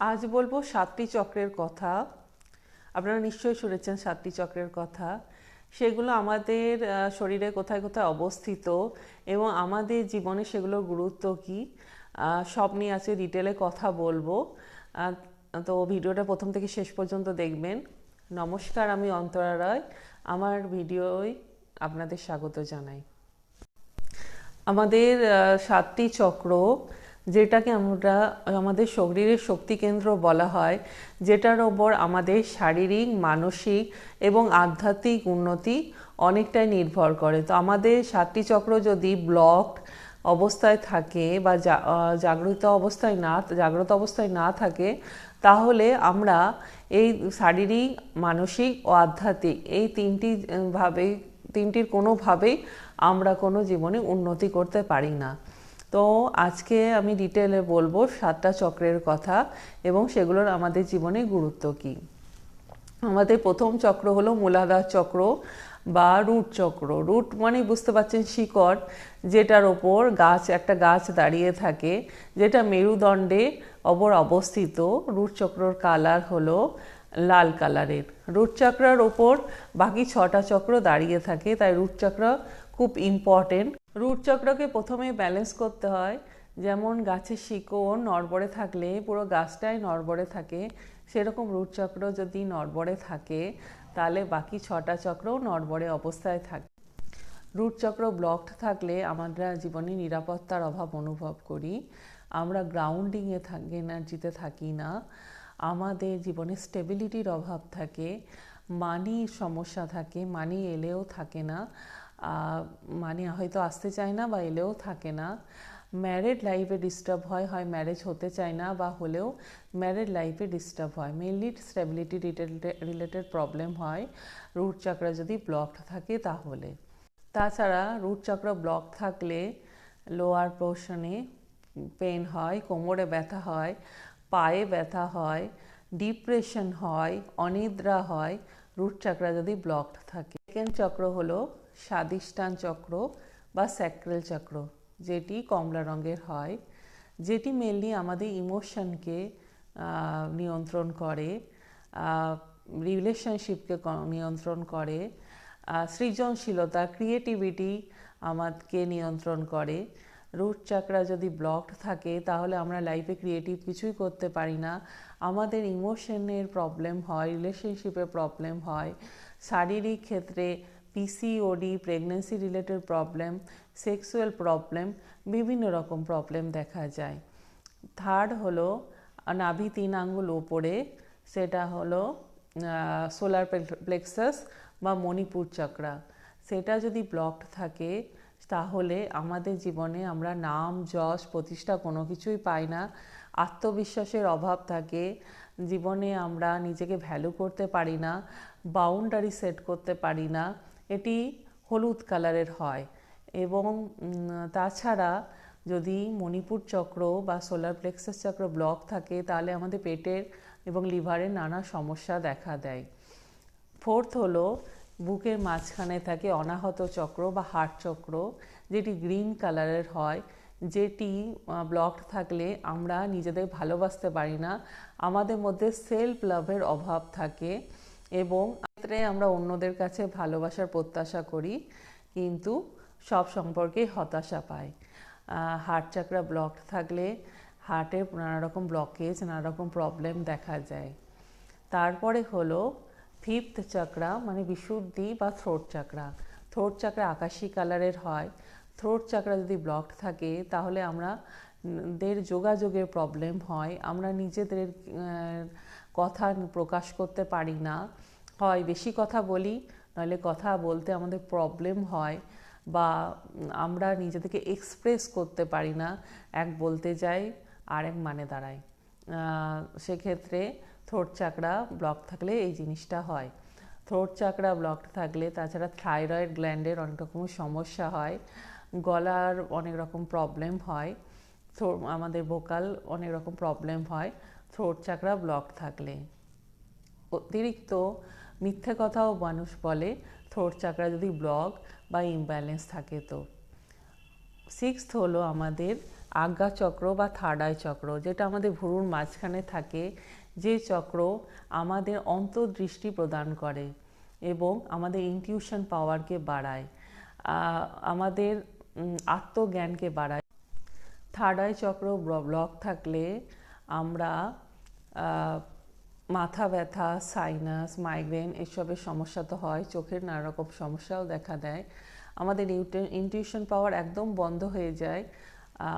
আজ বলব সাতটি চক্রের কথা। আপনারা নিশ্চয়ই শুনেছেন সাতটি চক্রের কথা। সেগুলো আমাদের শরীরে কোথায় কোথায় অবস্থিত এবং আমাদের জীবনে সেগুলোর গুরুত্ব কী? সব নিয়ে আজকে ডিটেলে কথা বলব। তো ভিডিওটা প্রথম থেকে শেষ পর্যন্ত দেখবেন। নমস্কার, আমি অন্তরা রায়। আমার ভিডিওয় আপনাদের স্বাগত জানাই। আমাদের সাতটি চক্র যেটাকে আমরা, আমাদের শরীরের শক্তি কেন্দ্র বলা হয়, যেটার ওপর আমাদের শারীরিক, মানসিক এবং আধ্যাত্মিক উন্নতি অনেকটাই নির্ভর করে। তো আমাদের সাতটি চক্র যদি ব্লকড অবস্থায় থাকে বা জাগ্রত অবস্থায় না, জাগ্রত অবস্থায় না থাকে, তাহলে আমরা এই শারীরিক, মানসিক ও আধ্যাত্মিক এই তিনটি ভাবে, তিনটির কোনোভাবেই আমরা কোনো জীবনে উন্নতি করতে পারি না। তো আজকে আমি ডিটেলে বলব সাতটা চক্রের কথা এবং সেগুলোর আমাদের জীবনে গুরুত্ব কী। আমাদের প্রথম চক্র হলো মূলাধার চক্র বা রুট চক্র। রুট মানে বুঝতে পারছেন শিকড়, যেটার ওপর গাছ, একটা গাছ দাঁড়িয়ে থাকে, যেটা মেরুদণ্ডে অপর অবস্থিত। রুট চক্রর কালার হলো লাল কালারের রুট চক্রের ওপর বাকি ছটা চক্র দাঁড়িয়ে থাকে, তাই রুট চক্র খুব ইম্পর্টেন্ট রুট চক্রকে প্রথমে ব্যালেন্স করতে হয়। যেমন গাছের শিকড় নড়বড়ে থাকলে, পুরো গাছটাই নড়বড়ে থাকে। সেরকম রুট চক্র যদি নড়বড়ে থাকে, তাহলে বাকি ছটা চক্রও নড়বড়ে অবস্থায় থাকে। রুট চক্র ব্লকড থাকলে আমরা জীবনে নিরাপত্তার অভাব অনুভব করি। আমরা গ্রাউন্ডিংয়ে থাকি এনার্জিতে থাকি না। আমাদের জীবনে স্টেবিলিটির অভাব থাকে। মানি সমস্যা থাকে মানি এলেও থাকে না। মানি হয়তো আসতে চায় না বা এলেও থাকে না। ম্যারেড লাইফে ডিস্টার্ব হয় হয় ম্যারেজ হতে চায় না বা হলেও ম্যারেড লাইফে ডিস্টার্ব হয়। মেনলি স্টেবিলিটি রিলেটেড প্রবলেম হয়। রুট চক্র যদি ব্লকড থাকে তাহলে। তাছাড়া রুট চক্র ব্লক থাকলে লোয়ার পোর্শনে পেন হয়, কোমরে ব্যথা হয়, পায়ে ব্যথা হয় ডিপ্রেশন হয়, অনিদ্রা হয় রুট চক্র যদি ব্লকড থাকে। সেকেন্ড চক্র হলো স্বাদিষ্টান চক্র বা স্যাক্রেল চক্র, যেটি কমলা রঙের হয়, যেটি মেনলি আমাদের ইমোশনকে নিয়ন্ত্রণ করে রিলেশনশিপকে নিয়ন্ত্রণ করে সৃজনশীলতা ক্রিয়েটিভিটি আমাদেরকে নিয়ন্ত্রণ করে। রুট চাকরা যদি ব্লকড থাকে, তাহলে আমরা লাইফে ক্রিয়েটিভ কিছুই করতে পারি না। আমাদের ইমোশনের প্রবলেম হয় রিলেশনশিপে প্রবলেম হয়। শারীরিক ক্ষেত্রে PCOD pregnancy related problem sexual problem বিভিন্ন রকম প্রবলেম দেখা যায়। থার্ড হলো, নাভি তিন আঙ্গুল ওপরে, সেটা হলো সোলার প্লেক্সাস বা মণিপুর চক্রা। সেটা যদি ব্লকড থাকে, তাহলে আমাদের জীবনে আমরা নাম, যশ, প্রতিষ্ঠা কোনো কিছুই পাই না। আত্মবিশ্বাসের অভাব থাকে, জীবনে আমরা নিজেকে ভ্যালু করতে পারি না বাউন্ডারি সেট করতে পারি না। এটি হলুদ কালারের হয় এবং তাছাড়া যদি মণিপুর চক্র বা সোলার প্লেক্সাস চক্র ব্লক থাকে, তাহলে আমাদের পেটের এবং লিভারের নানা সমস্যা দেখা দেয়। ফোর্থ হলো, বুকের মাঝখানে থাকে অনাহত চক্র বা হার্ট চক্র, যেটি গ্রিন কালারের হয়, যেটি ব্লকড থাকলে আমরা নিজেদের ভালোবাসতে পারি না। আমাদের মধ্যে সেলফ লাভের অভাব থাকে এবং ক্ষেত্রে আমরা অন্যদের কাছে ভালোবাসার প্রত্যাশা করি, কিন্তু সব সম্পর্কে হতাশা পাই। হার্ট চাকরা ব্লক থাকলে হার্টের নানা রকম ব্লকেজ নানা রকম প্রবলেম দেখা যায়। তারপরে হলো ফিফথ চাকরা মানে বিশুদ্ধি বা থ্রোট চাকরা থ্রোট চাকরা আকাশি কালারের হয়। থ্রোট চাকরা যদি ব্লকড থাকে, তাহলে আমরা দের যোগাযোগের প্রবলেম হয়। আমরা নিজেদের কথা প্রকাশ করতে পারি না। হয়, বেশি কথা বলি নইলে কথা বলতে আমাদের প্রবলেম হয় বা আমরা নিজেদেরকে এক্সপ্রেস করতে পারি না। এক বলতে যাই আর এক মানে দাঁড়ায়। সেক্ষেত্রে থ্রোট চাকরা ব্লক থাকলে এই জিনিসটা হয়। থ্রোট চাকরা ব্লক থাকলে তাছাড়া থাইরয়েড গ্ল্যান্ডের অনেক রকম সমস্যা হয়। গলার অনেক রকম প্রবলেম হয়। থ্রো- আমাদের ভোকাল অনেক রকম প্রবলেম হয়। থ্রোট চাকরা ব্লক থাকলে। অতিরিক্ত মিথ্যে কথাও মানুষ বলে, থ্রোট চাকরা যদি ব্লক বা ইমব্যালেন্স থাকে তো। সিক্সথ হলো আমাদের আজ্ঞা চক্র বা থার্ড আই চক্র, যেটা আমাদের ভুরুর মাঝখানে থাকে। যে চক্র আমাদের অন্তর্দৃষ্টি প্রদান করে এবং আমাদের ইনটিউশন পাওয়ারকে বাড়ায় আমাদের আত্মজ্ঞানকে বাড়ায়। থার্ড আই চক্র ব্লক থাকলে আমরা মাথা ব্যথা সাইনাস মাইগ্রেন এসবের সমস্যা তো হয়, চোখের নানা রকম সমস্যাও দেখা দেয়। আমাদের ইনটিউশন পাওয়ার একদম বন্ধ হয়ে যায়।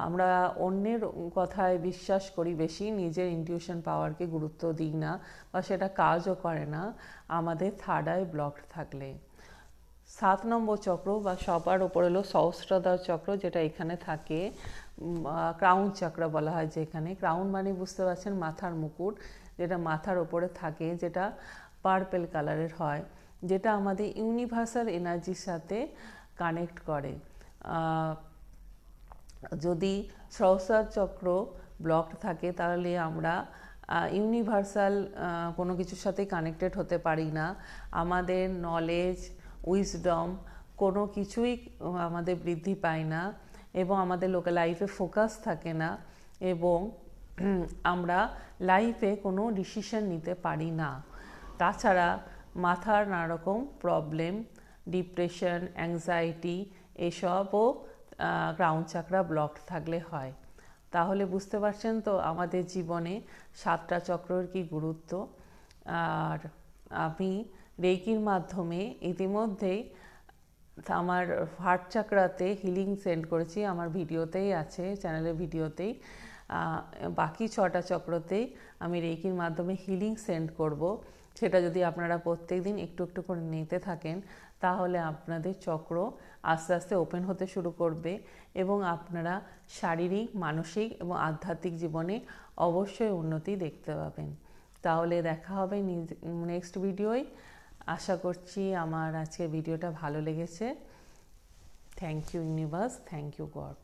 আমরা অন্যের কথায় বিশ্বাস করি বেশি, নিজের ইনটিউশন পাওয়ারকে গুরুত্ব দিই না বা সেটা কাজও করে না। আমাদের থার্ড আই ব্লকড থাকলে। সাত নম্বর চক্র বা সবার ওপর হলো সহস্রদার চক্র, যেটা এখানে থাকে। ক্রাউন চক্র বলা হয় যেখানে। ক্রাউন মানে বুঝতে পারছেন মাথার মুকুট। যেটা মাথার ওপরে থাকে, যেটা পার্পেল কালারের হয়, যেটা আমাদের ইউনিভার্সাল এনার্জির সাথে কানেক্ট করে। যদি সহস্রার চক্র ব্লকড থাকে, তাহলে আমরা ইউনিভার্সাল কোনো কিছুর সাথে কানেক্টেড হতে পারি না। আমাদের নলেজ উইজডম কোনো কিছুই আমাদের বৃদ্ধি পায় না এবং আমাদের লোকে লাইফে ফোকাস থাকে না এবং আমরা লাইফে কোনো ডিসিশন নিতে পারি না। তাছাড়া মাথার নানারকম প্রবলেম ডিপ্রেশন অ্যাংজাইটি এসবও গ্রাউন্ড চাকরা ব্লক থাকলে হয়। তাহলে বুঝতে পারছেন তো আমাদের জীবনে সাতটা চক্রের কি গুরুত্ব? আর আমি রেকির মাধ্যমে ইতিমধ্যেই আমার হার্ট চাকরাতে হিলিং সেন্ড করেছি। আমার ভিডিওতেই আছে চ্যানেলের ভিডিওতেই। বাকি ছটা চক্রতেই আমি রেকির মাধ্যমে হিলিং সেন্ড করব। সেটা যদি আপনারা প্রত্যেক দিন একটু একটু করে নিতে থাকেন, তাহলে আপনাদের চক্র আস্তে আস্তে ওপেন হতে শুরু করবে এবং আপনারা শারীরিক, মানসিক এবং আধ্যাত্মিক জীবনে অবশ্যই উন্নতি দেখতে পাবেন। তাহলে দেখা হবে নেক্সট ভিডিওয় আশা করছি আমার আজকের ভিডিওটা ভালো লেগেছে। Thank you universe thank you God